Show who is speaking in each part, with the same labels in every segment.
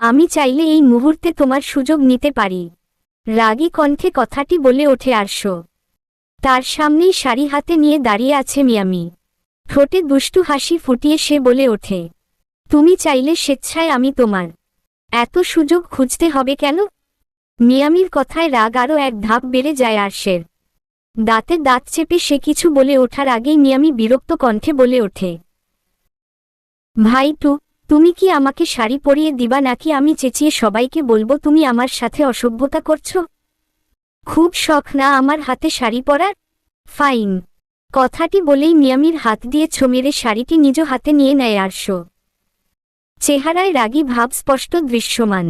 Speaker 1: আমি চাইলে এই মুহূর্তে তোমার সুযোগ নিতে পারি। রাগী কণ্ঠে কথাটি বলে ওঠে আরশ। তার সামনেই শাড়ি হাতে নিয়ে দাঁড়িয়ে আছে মিয়ামি। ঠোঁটে দুষ্টু হাসি ফুটিয়ে সে বলে ওঠে, তুমি চাইলে স্বেচ্ছায় আমি তোমার এত সুযোগ খুঁজতে হবে কেন? মিয়ামির কথায় রাগ আরও এক ধাপ বেড়ে যায় আরশের। দাঁতে দাঁত চেপে সে কিছু বলে ওঠার আগেই মিয়ামি বিরক্ত কণ্ঠে বলে ওঠে, ভাই টু তুমি কি আমাকে শাড়ি পরিয়ে দিবা নাকি আমি চেঁচিয়ে সবাইকে বলব তুমি আমার সাথে অসভ্যতা করছ? খুব শখ না আমার হাতে শাড়ি পরার? ফাইন। কথাটি বলেই মিয়ামির হাত দিয়ে ছমেরে শাড়িটি নিজ হাতে নিয়ে নেয় আরশ। চেহারায় রাগী ভাব স্পষ্ট দৃশ্যমান।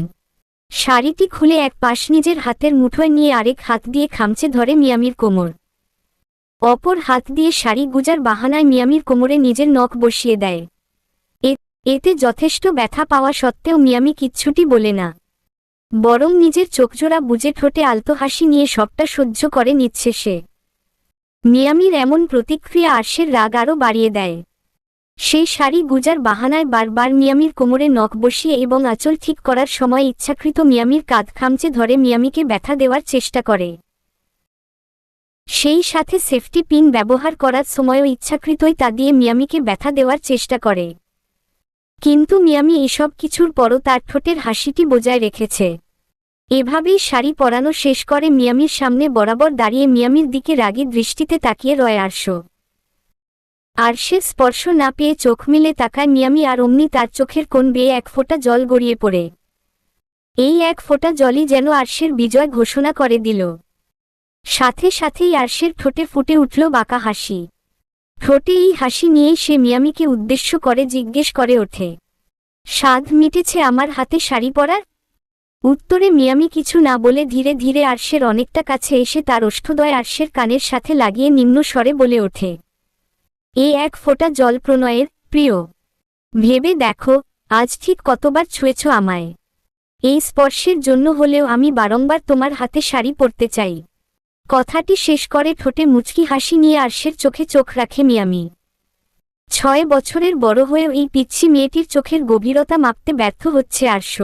Speaker 1: শাড়িটি খুলে এক পাশ নিজের হাতের মুঠোয় নিয়ে আরেক হাত দিয়ে খামচে ধরে মিয়ামির কোমর। অপর হাত দিয়ে শাড়ি গুজার বাহানায় মিয়ামির কোমরে নিজের নখ বসিয়ে দেয়। এতে যথেষ্ট ব্যথা পাওয়া সত্ত্বেও মিয়ামি কিচ্ছুটি বলে না। বরং নিজের চোখজোড়া বুজে ঠোঁটে আলতো হাসি নিয়ে সবটা সহ্য করে নিচ্ছে সে। মিয়ামির এমন প্রতিক্রিয়া আর্শের রাগ আরও বাড়িয়ে দেয়। সেই শাড়ি গুজার বাহানায় বারবার মিয়ামির কোমরে নখ বসিয়ে এবং আঁচল ঠিক করার সময় ইচ্ছাকৃত মিয়ামির কাঁধ খামচে ধরে মিয়ামিকে ব্যথা দেওয়ার চেষ্টা করে। সেই সাথে সেফটি পিন ব্যবহার করার সময়ও ইচ্ছাকৃতই তা দিয়ে মিয়ামিকে ব্যথা দেওয়ার চেষ্টা করে। কিন্তু মিয়ামি এসব কিছুর পরও তার ঠোঁটের হাসিটি বজায় রেখেছে। এভাবেই শাড়ি পরানো শেষ করে মিয়ামির সামনে বরাবর দাঁড়িয়ে মিয়ামির দিকে রাগী দৃষ্টিতে তাকিয়ে রয় আরশ। আরশের স্পর্শ না পেয়ে চোখ মিলে তাকায় মিয়ামি আর অমনি তার চোখের কোণ বেয়ে এক ফোঁটা জল গড়িয়ে পড়ে। এই এক ফোঁটা জলই যেন আরশের বিজয় ঘোষণা করে দিল। সাথে সাথেই আরশের ঠোঁটে ফুটে উঠল বাঁকা হাসি। ঠোঁটে এই হাসি নিয়েই সে মিয়ামিকে উদ্দেশ্য করে, জিজ্ঞেস করে ওঠে, স্বাদ মিটেছে আমার হাতে শাড়ি পরার? উত্তরে মিয়ামি কিছু না বলে ধীরে ধীরে আরশের অনেকটা কাছে এসে তার ওষ্ঠদয় আরশের কানের সাথে লাগিয়ে নিম্ন স্বরে বলে ওঠে, এ এক ফোঁটা জল প্রণয়ের, প্রিয়। ভেবে দেখো, আজ ঠিক কতবার ছুঁয়েছ আমায়। এই স্পর্শের জন্য হলেও আমি বারংবার তোমার হাতে শাড়ি পরতে চাই। কথাটি শেষ করে ঠোঁটে মুচকি হাসি নিয়ে আরশের চোখে চোখ রাখে মিয়ামি। ছয় বছরের বড় হয়েও এই পিচ্ছি মেয়েটির চোখের গভীরতা মাপতে ব্যর্থ হচ্ছে আরশ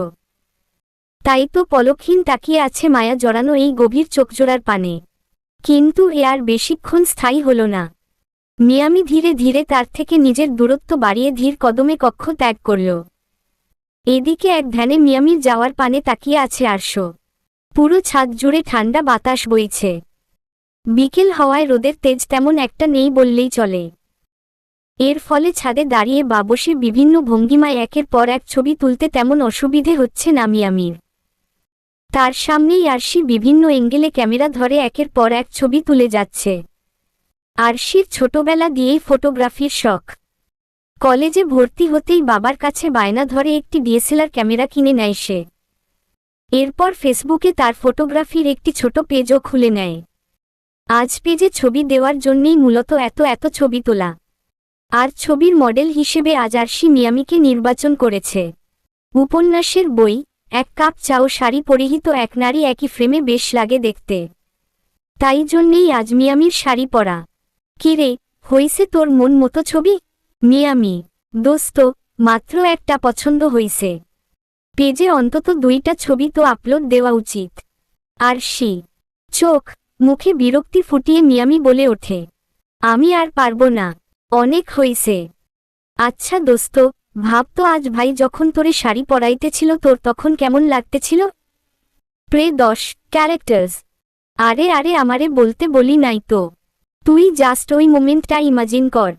Speaker 1: তাই তো পলকহীন তাকিয়ে আছে মায়া জড়ানো এই গভীর চোখজোড়ার পানে। কিন্তু এ আর বেশিক্ষণ স্থায়ী হল না। মিয়ামি ধীরে ধীরে তার থেকে নিজের দূরত্ব বাড়িয়ে ধীর কদমে কক্ষ ত্যাগ করল। এদিকে এক ধ্যানে মিয়ামির যাওয়ার পানে তাকিয়ে আছে আরশ পুরো ছাদ জুড়ে ঠান্ডা বাতাস বইছে। বিকেল হওয়ায় রোদের তেজ তেমন একটা নেই বললেই চলে। এর ফলে ছাদে দাঁড়িয়ে বাবসে বিভিন্ন ভঙ্গিমায় একের পর এক ছবি তুলতে তেমন অসুবিধে হচ্ছে না মিয়ামির। তার সামনেই আরশি বিভিন্ন এঙ্গেলে ক্যামেরা ধরে একের পর এক ছবি তুলে যাচ্ছে। আরশির ছোটবেলা দিয়েই ফটোগ্রাফির শখ। কলেজে ভর্তি হতেই বাবার কাছে বায়না ধরে একটি ডিএসএলআর ক্যামেরা কিনে নেয় সে। এরপর ফেসবুকে তার ফটোগ্রাফির একটি ছোট পেজও খুলে নেয়। আজ পেজে ছবি দেওয়ার জন্যেই মূলত এত এত ছবি তোলা। আর ছবির মডেল হিসেবে আজ আরশি মিয়ামিকে নির্বাচন করেছে। উপন্যাসের বই, এক কাপ চাও শাড়ি পরিহিত এক নারী একই ফ্রেমে বেশ লাগে দেখতে। তাই জন্যেই আজ মিয়ামির শাড়ি পরা। কিরে হইছে তোর মন মতো ছবি? মিয়ামি, দোস্ত, মাত্র একটা পছন্দ হইছে। পেজে অন্তত দুইটা ছবি তো আপলোড দেওয়া উচিত। আর সি চোখ মুখে বিরক্তি ফুটিয়ে মিয়ামি বলে ওঠে। আমি আর পারব না। অনেক হইছে। আচ্ছা দোস্ত, ভাব তো আজ ভাই যখন তোরে শাড়ি পরাইতেছিল তোর তখন কেমন লাগতেছিল? প্রে দশ, ক্যারেক্টার্স। আরে আরে আমারে বলতে বলি নাই তো। তুই জাস্ট ওই মোমেন্টটা ইমাজিন কর।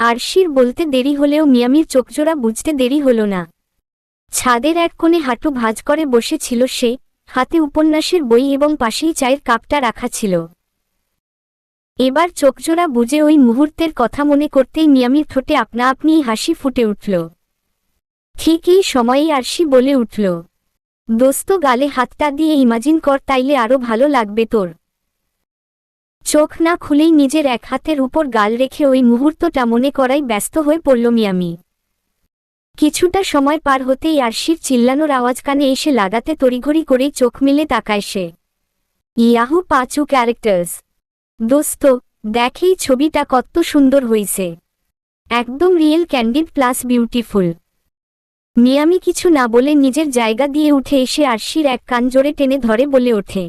Speaker 1: আরশির বলতে দেরি হলেও মিয়ামির চোখজোড়া বুঝতে দেরি হল না। ছাদের এক কোণে হাঁটু ভাঁজ করে বসেছিল সে হাতে উপন্যাসের বই এবং পাশেই চায়ের কাপটা রাখা ছিল। এবার চোখজোড়া বুঝে ওই মুহূর্তের কথা মনে করতেই মিয়ামির ঠোঁটে আপনা আপনিই হাসি ফুটে উঠল। ঠিক এই সময়েই আরশি বলে উঠল, দোস্ত, গালে হাতটা দিয়ে ইমাজিন কর, তাইলে আরও ভালো লাগবে তোর। চোখ না খুলেই নিজের এক হাতের উপর গাল রেখে ওই মুহূর্তটা মনে করাই ব্যস্ত হয়ে পড়ল মিয়ামি। কিছুটা সময় পার হতেই আরশির চিল্লানোর আওয়াজ কানে এসে লাগাতে তড়িঘড়ি করেই চোখ মিলে তাকায় সে। ইয়াহু পাঁচু ক্যারেক্টার্স। দোস্ত, দেখেই ছবিটা কত সুন্দর হইছে। একদম রিয়েল ক্যান্ডিড প্লাস বিউটিফুল। মিয়ামি কিছু না বলে নিজের জায়গা দিয়ে উঠে এসে আরশির এক কান জোরে টেনে ধরে বলে ওঠে,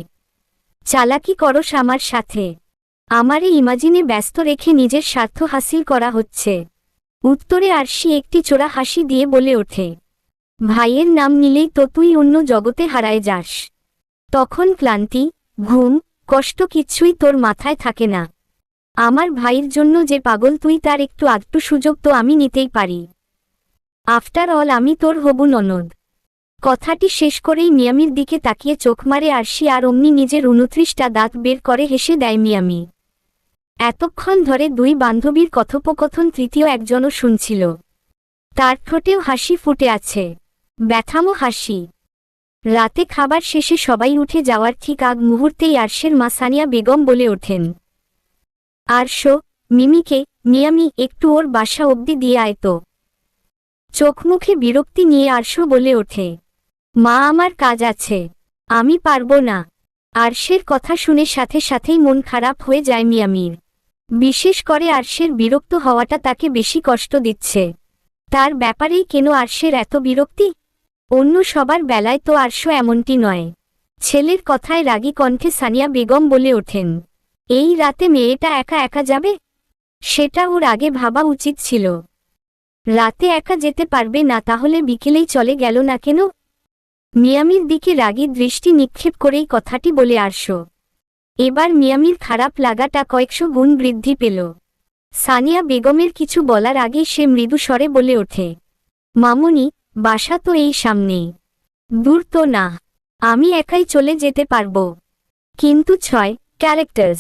Speaker 1: চালাকি করস আমার সাথে। আমারে ইমাজিনে ব্যস্ত রেখে নিজের স্বার্থ হাসিল করা হচ্ছে। উত্তরে আরশি একটি চোরা হাসি দিয়ে বলে ওঠে, ভাইয়ের নাম নিলেই তো তুই অন্য জগতে হারায় যাস। তখন ক্লান্তি, ঘুম, কষ্ট কিচ্ছুই তোর মাথায় থাকে না। আমার ভাইয়ের জন্য যে পাগল তুই তার একটু আধটু সুযোগ তো আমি নিতেই পারি। আফটার অল আমি তোর হবু ননদ। কথাটি শেষ করেই মিয়ামির দিকে তাকিয়ে চোখ মারে আরশি আর অমনি নিজের উনত্রিশটা দাঁত বের করে হেসে দেয় মিয়ামি। এতক্ষণ ধরে দুই বান্ধবীর কথোপকথন তৃতীয় একজনও শুনছিল। তার ঠোঁটেও হাসি ফুটে আছে। ব্যথামো হাসি। রাতে খাবার শেষে সবাই উঠে যাওয়ার ঠিক আগ মুহূর্তেই আরশের মা সানিয়া বেগম বলে ওঠেন। আরশ, মিমিকে, মিয়ামি, একটু ওর বাসা অবধি দিয়ে আয় তো। চোখ মুখে বিরক্তি নিয়ে আরশ বলে ওঠে। মা, আমার কাজ আছে। আমি পারব না। আরশের কথা শুনে সাথে সাথেই মন খারাপ হয়ে যায় মিয়ামির। বিশেষ করে আরশের বিরক্ত হওয়াটা তাকে বেশি কষ্ট দিচ্ছে। তার ব্যাপারেই কেন আরশের এত বিরক্তি? অন্য সবার বেলায় তো আরশ এমনটি নয়। ছেলের কথায় রাগী কণ্ঠে সানিয়া বেগম বলে ওঠেন, এই রাতে মেয়েটা একা একা যাবে? সেটা ওর আগে ভাবা উচিত ছিল। রাতে একা যেতে পারবে না, তাহলে বিকেলেই চলে গেল না কেন? মিয়ামির দিকে রাগী দৃষ্টি নিক্ষেপ করেই কথাটি বলে আরশ এবার মিয়ামির খারাপ লাগাটা কয়েকশো গুণ বৃদ্ধি পেল। সানিয়া বেগমের কিছু বলার আগেই সে মৃদু স্বরে বলে ওঠে, মামুনি, বাসা তো এই সামনেই। দূর তো না, আমি একাই চলে যেতে পারব। কিন্তু ছয় ক্যারেক্টার্স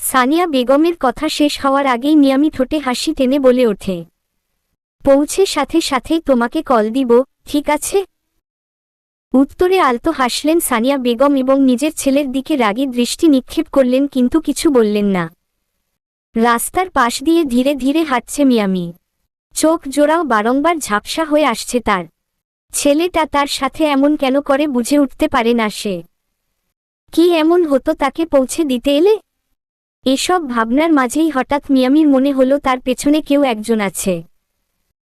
Speaker 1: সানিয়া বেগমের কথা শেষ হওয়ার আগেই মিয়ামি ঠোঁটে হাসি টেনে বলে ওঠে, পৌঁছে সাথে সাথেই তোমাকে কল দিব, ঠিক আছে? উত্তরে আলতো হাসলেন সানিয়া বেগম এবং নিজের ছেলের দিকে রাগী দৃষ্টি নিক্ষেপ করলেন কিন্তু কিছু বললেন না। রাস্তার পাশ দিয়ে ধীরে ধীরে হাঁটছে মিয়ামি। চোখ জোড়াও বারংবার ঝাপসা হয়ে আসছে তার। ছেলেটা তার সাথে এমন কেন করে বুঝে উঠতে পারে না সে। কি এমন হতো তাকে পৌঁছে দিতে এলে? এসব ভাবনার মাঝেই হঠাৎ মিয়ামির মনে হলো তার পেছনে কেউ একজন আছে।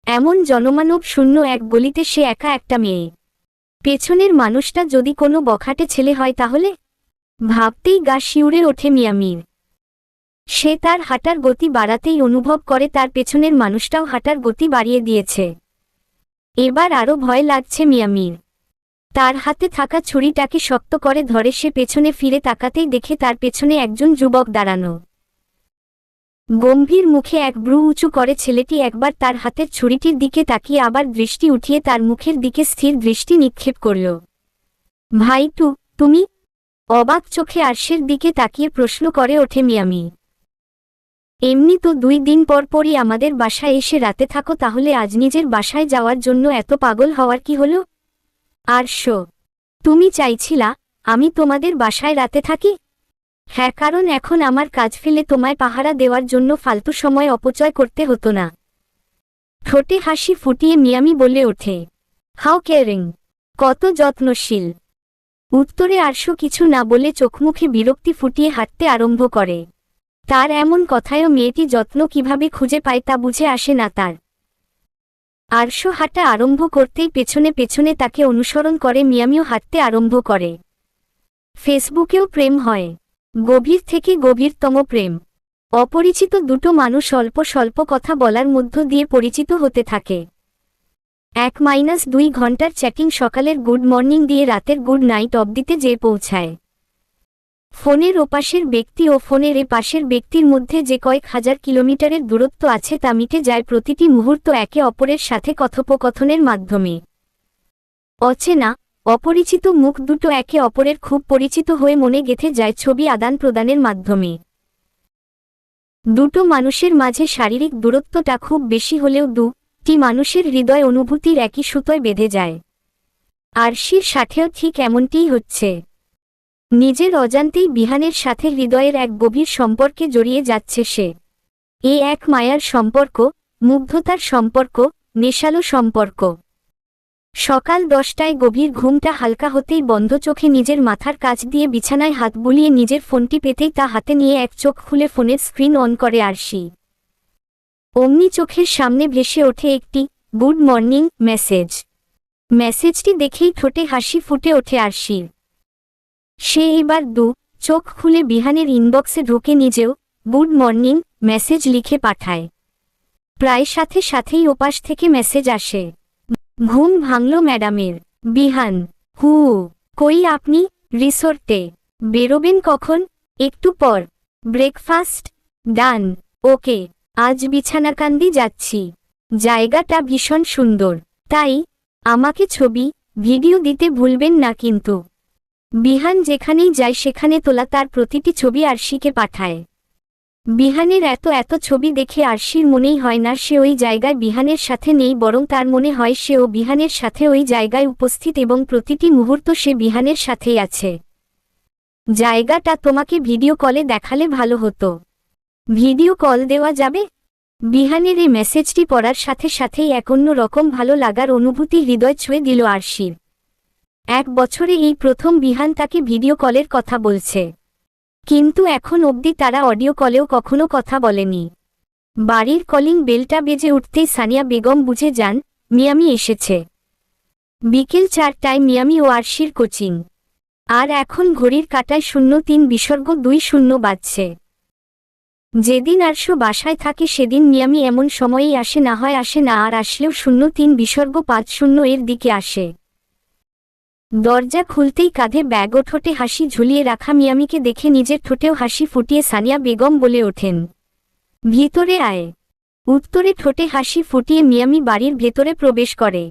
Speaker 1: এমন জনমানব শূন্য এক গলিতে সে একা একটা মেয়ে। পেছনের মানুষটা যদি কোনো বখাটে ছেলে হয় তাহলে? ভাবতেই গা শিউরে ওঠে মিয়ামির সে তার হাঁটার গতি বাড়াতেই অনুভব করে তার পেছনের মানুষটাও হাঁটার গতি বাড়িয়ে দিয়েছে। এবার আরও ভয় লাগছে মিয়ামির তার হাতে থাকা ছুরিটাকে শক্ত করে ধরে সে পেছনে ফিরে তাকাতেই দেখে তার পেছনে একজন যুবক দাঁড়ানো। গম্ভীর মুখে এক ব্রু উঁচু করে ছেলেটি একবার তার হাতের ছুরিটির দিকে তাকিয়ে আবার দৃষ্টি উঠিয়ে তার মুখের দিকে স্থির দৃষ্টি নিক্ষেপ করল। ভাইটু তুমি? অবাক চোখে আর্শের দিকে তাকিয়ে প্রশ্ন করে ওঠে মিয়ামি। এমনি তো দুই দিন পর পরই আমাদের বাসায় এসে রাতে থাকো, তাহলে আজ নিজের বাসায় যাওয়ার জন্য এত পাগল হওয়ার কি হলো? আরশ তুমি চাইছিলা, আমি তোমাদের বাসায় রাতে থাকি? হ্যাঁ কারণ এখন আমার কাজ ফেলে তোমায় পাহারা দেওয়ার জন্য ফালতু সময় অপচয় করতে হতো না। ঠোঁটে হাসি ফুটিয়ে মিয়ামি বলে ওঠে হাউ কেয়ারিং, কত যত্নশীল। উত্তরে আরশো কিছু না বলে চোখমুখে বিরক্তি ফুটিয়ে হাঁটতে আরম্ভ করে। তার এমন কথায়ও মেয়েটি যত্ন কীভাবে খুঁজে পায় তা বুঝে আসে না তার। আরশো হাঁটা আরম্ভ করতেই পেছনে পেছনে তাকে অনুসরণ করে মিয়ামিও হাঁটতে আরম্ভ করে। ফেসবুকেও প্রেম হয়। গভীর থেকে গভীরতম প্রেম। অপরিচিত দুটো মানুষ অল্প স্বল্প কথা বলার মধ্য দিয়ে পরিচিত হতে থাকে। এক মাইনাস দুই ঘণ্টার চ্যাটিং সকালের গুড মর্নিং দিয়ে রাতের গুড নাইট অবদিতে যেয়ে পৌঁছায়। ফোনের ওপাশের ব্যক্তি ও ফোনের এ পাশের ব্যক্তির মধ্যে যে কয়েক হাজার কিলোমিটারের দূরত্ব আছে তা মিটে যায় প্রতিটি মুহূর্ত একে অপরের সাথে কথোপকথনের মাধ্যমে। অচেনা অপরিচিত মুখ দুটো একে অপরের খুব পরিচিত হয়ে মনে গেথে যায় ছবি আদান প্রদানের মাধ্যমে। দুটো মানুষের মাঝে শারীরিক দূরত্বটা খুব বেশি হলেও দুটি মানুষের হৃদয় অনুভূতির একই সুতোয় বেঁধে যায়। আরশির সাথেও ঠিক এমনটিই হচ্ছে। নিজের অজান্তেই বিহানের সাথে হৃদয়ের এক গভীর সম্পর্কে জড়িয়ে যাচ্ছে সে। এ এক মায়ার সম্পর্ক, মুগ্ধতার সম্পর্ক, নেশালো সম্পর্ক। সকাল দশটায় গভীর ঘুমটা হালকা হতেই বন্ধ চোখে নিজের মাথার কাছ দিয়ে বিছানায় হাত বুলিয়ে নিজের ফোনটি পেতেই তা হাতে নিয়ে এক চোখ খুলে ফোনের স্ক্রিন অন করে আরশি। অমনি চোখের সামনে ভেসে ওঠে একটি গুড মর্নিং মেসেজ। মেসেজটি দেখেই ঠোঁটে হাসি ফুটে ওঠে আরশির সে এবার দু চোখ খুলে বিহানের ইনবক্সে ঢুকে নিজেও গুড মর্নিং মেসেজ লিখে পাঠায়। প্রায় সাথে সাথেই ওপাশ থেকে মেসেজ আসে। ঘুম ভাঙল ম্যাডামের। বিহান, হু, কই আপনি? রিসোর্টে। বেরোবেন কখন? একটু পর। ব্রেকফাস্ট? ডান। ওকে। আজ বিছানাকান্দি যাচ্ছি। জায়গাটা ভীষণ সুন্দর। তাই, আমাকে ছবি, ভিডিও দিতে ভুলবেন না কিন্তু। বিহান যেখানেই যায় সেখানে তোলা তার প্রতিটি ছবি আর আরশিকে পাঠায়। বিহানের এত এত ছবি দেখে আরশির মনেই হয় না, সে ওই জায়গায় বিহানের সাথে নেই বরং তার মনে হয় সে ও বিহানের সাথে ওই জায়গায় উপস্থিত এবং প্রতিটি মুহূর্ত সে বিহানের সাথেই আছে। জায়গাটা তোমাকে ভিডিও কলে দেখালে ভালো হতো। ভিডিও কল দেওয়া যাবে? বিহানের এই মেসেজটি পড়ার সাথে সাথেই এক অন্য রকম ভালো লাগার অনুভূতি হৃদয় ছুঁয়ে দিল আরশির। এক বছরে এই প্রথম বিহান তাকে ভিডিও কলের কথা বলছে। কিন্তু এখন অবধি তারা অডিও কলেও কখনো কথা বলেনি। বাড়ির কলিং বেলটা বেজে উঠতেই সানিয়া বেগম বুঝে যান, মিয়ামি এসেছে। বিকেল চারটায় মিয়ামি ও আরশির কোচিং। আর এখন ঘড়ির কাটায় শূন্য তিন বিসর্গ দুই শূন্য বাজছে। যেদিন আরশো বাসায় থাকে সেদিন মিয়ামি এমন সময়েই আসে, না হয় আসে না আর আসলেও শূন্য তিন বিসর্গ পাঁচ শূন্য এর দিকে আসে। দরজা খুলতেই কাঁধে ব্যাগ ও ঠোঁটে হাসি ঝুলিয়ে রাখা মিয়ামিকে দেখে নিজের ঠোঁটেও হাসি ফুটিয়ে সানিয়া বেগম বলে ওঠেন, ভিতরে আয়। উত্তরে ঠোঁটে হাসি ফুটিয়ে মিয়ামি বাড়ির ভেতরে প্রবেশ করে।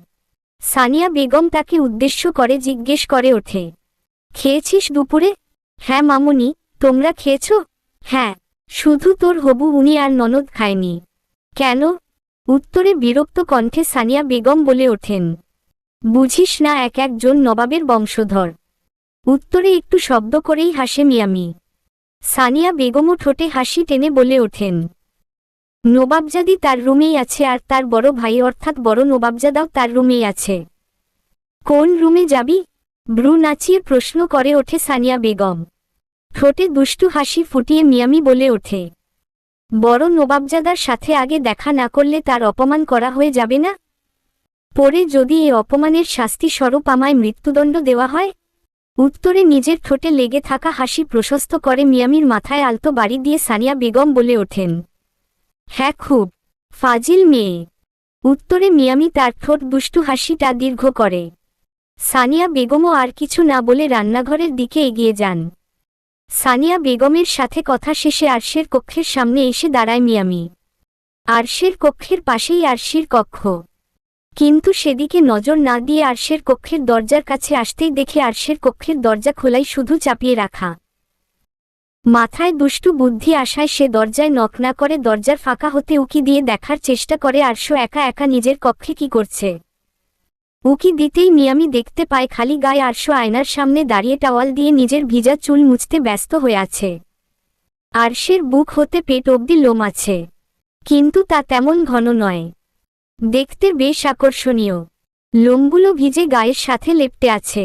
Speaker 1: সানিয়া বেগম তাকে উদ্দেশ্য করে জিজ্ঞেস করে ওঠে, খেয়েছিস দুপুরে? হ্যাঁ মামুনি, তোমরা খেয়েছ? হ্যাঁ শুধু তোর হবু উনি আর ননদ খায়নি। কেন? উত্তরে বিরক্ত কণ্ঠে সানিয়া বেগম বলে ওঠেন বুঝিস না এক একজন নবাবের বংশধর। উত্তরে একটু শব্দ করেই হাসে মিয়ামি। সানিয়া বেগমও ঠোঁটে হাসি টেনে বলে ওঠেন, নবাবজাদি তার রুমেই আছে আর তার বড় ভাই অর্থাৎ বড় নবাবজাদাও তার রুমেই আছে। কোন রুমে যাবি? ব্রু নাচিয়ে প্রশ্ন করে ওঠে সানিয়া বেগম। ঠোঁটে দুষ্টু হাসি ফুটিয়ে মিয়ামি বলে ওঠে, বড় নবাবজাদার সাথে আগে দেখা না করলে তার অপমান করা হয়ে যাবে না? পরে যদি এ অপমানের শাস্তি স্বরূপ আমায় মৃত্যুদণ্ড দেওয়া হয়? উত্তরে নিজের ঠোঁটে লেগে থাকা হাসি প্রশস্ত করে মিয়ামির মাথায় আলতো বাড়ি দিয়ে সানিয়া বেগম বলে ওঠেন। হ্যাঁ খুব, ফাজিল মেয়ে। উত্তরে মিয়ামি তার ঠোঁট দুষ্টু হাসিটা দীর্ঘ করে। সানিয়া বেগমও আর কিছু না বলে রান্নাঘরের দিকে এগিয়ে যান। সানিয়া বেগমের সাথে কথা শেষে আরশের কক্ষের সামনে এসে দাঁড়ায় মিয়ামি। আরশের কক্ষের পাশেই আরশির কক্ষ। কিন্তু সেদিকে নজর না দিয়ে আরশের কক্ষের দরজার কাছে আসতেই দেখে আরশের কক্ষের দরজা খোলাই শুধু চাপিয়ে রাখা। মাথায় দুষ্টু বুদ্ধি আসায় সে দরজায় নক না করে দরজার ফাঁকা হতে উকি দিয়ে দেখার চেষ্টা করে আরশো একা একা নিজের কক্ষে কি করছে। উকি দিতেই মিয়ামি দেখতে পায় খালি গায়ে আরশো আয়নার সামনে দাঁড়িয়ে টাওয়াল দিয়ে নিজের ভিজা চুল মুছতে ব্যস্ত হয়ে আছে। আরশের বুক হতে পেট অবধি লোম আছে। কিন্তু তা তেমন ঘন নয়। দেখতে বেশ আকর্ষণীয়। লোমগুলো ভিজে গায়ের সাথে লেপটে আছে।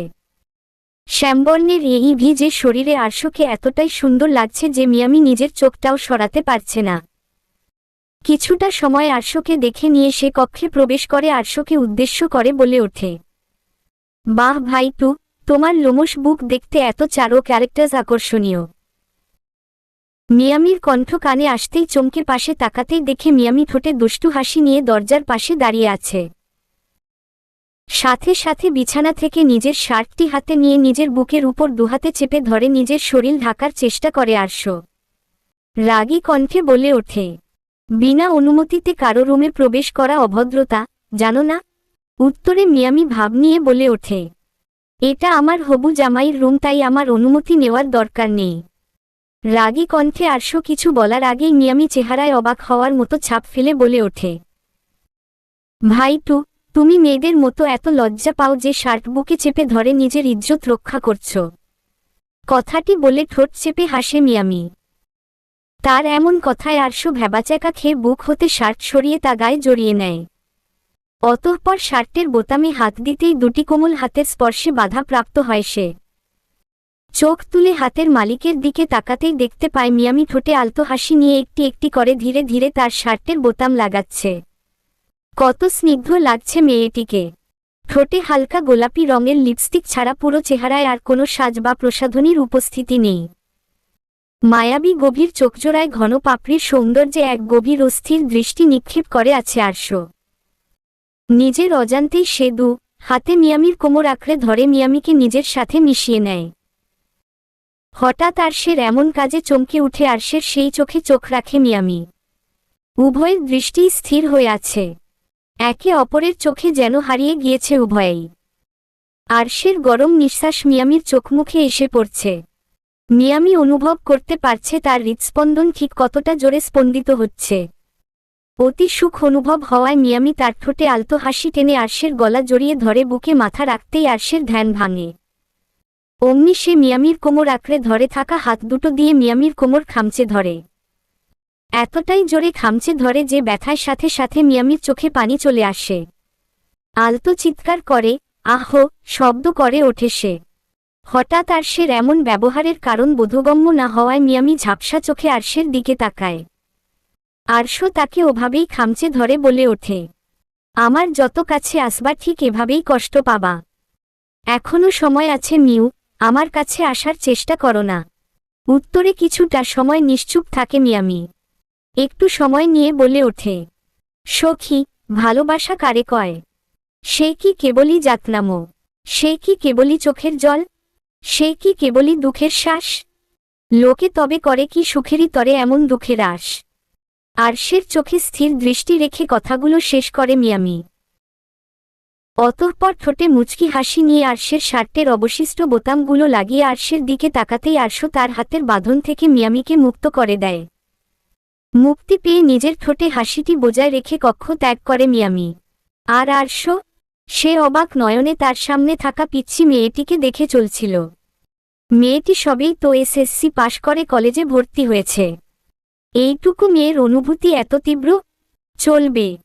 Speaker 1: শ্যামবর্ণের এই ভিজে শরীরে আরশোকে এতটাই সুন্দর লাগছে যে মিয়ামি নিজের চোখটাও সরাতে পারছে না। কিছুটা সময় আরশোকে দেখে নিয়ে সে কক্ষে প্রবেশ করে আরশোকে উদ্দেশ্য করে বলে ওঠে। বাহ ভাই টু, তোমার লোমস বুক দেখতে এত চারো ক্যারেক্টার্স আকর্ষণীয়। মিয়ামির কণ্ঠ কানে আসতেই চমকে পাশে তাকাতেই দেখে মিয়ামি ঠোঁটে দুষ্টু হাসি নিয়ে দরজার পাশে দাঁড়িয়ে আছে। সাথে সাথে বিছানা থেকে নিজের শার্টটি হাতে নিয়ে নিজের বুকের উপর দুহাতে চেপে ধরে নিজের শরীর ঢাকার চেষ্টা করে আরশ। রাগী কণ্ঠে বলে ওঠে, বিনা অনুমতিতে কারও রুমে প্রবেশ করা অভদ্রতা, জানো না? উত্তরে মিয়ামি ভাব নিয়ে বলে ওঠে, এটা আমার হবু জামাইয়ের রুম, তাই আমার অনুমতি নেওয়ার দরকার নেই। রাগী কণ্ঠে আরশো কিছু বলার আগেই মিয়ামি চেহারায় অবাক হওয়ার মতো ছাপ ফেলে বলে ওঠে। ভাই টু, তুমি মেয়েদের মতো এত লজ্জা পাও যে শার্ট বুকে চেপে ধরে নিজের ইজ্জত রক্ষা করছ। কথাটি বলে ঠোঁট চেপে হাসে মিয়ামি। তার এমন কথায় আরশো ভ্যাবাচাকা খেয়ে বুক হতে শার্ট সরিয়ে তা গায়ে জড়িয়ে নেয়। অতঃপর শার্টের বোতামে হাত দিতেই দুটি কোমল হাতের স্পর্শে বাধা প্রাপ্ত হয় সে। চোখ তুলে হাতের মালিকের দিকে তাকাতেই দেখতে পায় মিয়ামি ঠোঁটে আলতো হাসি নিয়ে একটি একটি করে ধীরে ধীরে তার শার্টের বোতাম লাগাচ্ছে। কত স্নিগ্ধ লাগছে মেয়েটিকে। ঠোঁটে হালকা গোলাপি রঙের লিপস্টিক ছাড়া পুরো চেহারায় আর কোনো সাজ বা প্রসাধনীর উপস্থিতি নেই। মায়াবী গভীর চোখজোড়ায় ঘন পাপড়ির সৌন্দর্যে এক গভীর অস্থির দৃষ্টি নিক্ষেপ করে আছে আরশ। নিজের অজান্তেই সে দু হাতে মিয়ামির কোমর আঁকড়ে ধরে মিয়ামিকে নিজের সাথে মিশিয়ে নেয়। হঠাৎ আরশের এমন কাজে চমকে উঠে আরশের সেই চোখে চোখ রাখে মিয়ামি। উভয়ের দৃষ্টি স্থির হয়ে আছে। একে অপরের চোখে যেন হারিয়ে গিয়েছে উভয়েই। আরশের গরম নিঃশ্বাস মিয়ামির চোখমুখে এসে পড়ছে। মিয়ামি অনুভব করতে পারছে তার হৃৎস্পন্দন ঠিক কতটা জোরে স্পন্দিত হচ্ছে। অতি সুখ অনুভব হওয়ায় মিয়ামি তার ঠোঁটে আলতো হাসি টেনে আরশের গলা জড়িয়ে ধরে বুকে মাথা রাখতেই আরশের ধ্যান ভাঙে। অমনি সে মিয়ামির কোমর আঁকড়ে ধরে থাকা হাত দুটো দিয়ে মিয়ামির কোমর খামচে ধরে। এতটাই জোরে খামচে ধরে যে ব্যথার সাথে সাথে মিয়ামির চোখে পানি চলে আসে। আলতো চিৎকার করে, আহ শব্দ করে ওঠে সে। হঠাৎ আরশের এমন ব্যবহারের কারণ বোধগম্য না হওয়ায় মিয়ামি ঝাপসা চোখে আরশের দিকে তাকায়। আরশ তাকে ওভাবেই খামচে ধরে বলে ওঠে, আমার যত কাছে আসবা ঠিক এভাবেই কষ্ট পাবা। এখনও সময় আছে মিউ আমার কাছে আসার চেষ্টা করো না। উত্তরে কিছুটা সময় নিশ্চুপ থাকে মিয়ামি। একটু সময় নিয়ে বলে ওঠে। সখী, ভালোবাসা কারে কয়? সে কি কেবলই যাতনামো সে কি কেবলই চোখের জল? সে কি কেবলই দুঃখের শ্বাস? লোকে তবে করে কি সুখেরই তরে এমন দুঃখের আশ? আরশের চোখে স্থির দৃষ্টি রেখে কথাগুলো শেষ করে মিয়ামি। অতঃপর ঠোঁটে মুচকি হাসি নিয়ে আরশের শার্টের অবশিষ্ট বোতামগুলো লাগিয়ে আরশের দিকে তাকাতেই আরশো তার হাতের বাঁধন থেকে মিয়ামিকে মুক্ত করে দেয়। মুক্তি পেয়ে নিজের ঠোঁটে হাসিটি বজায় রেখে কক্ষ ত্যাগ করে মিয়ামি। আর আরশ? সে অবাক নয়নে তার সামনে থাকা পিচ্ছি মেয়েটিকে দেখে চলছিল। মেয়েটি সবেই তো এসএসসি পাশ করে কলেজে ভর্তি হয়েছে। এইটুকু মেয়ের অনুভূতি এত তীব্র? চলবে।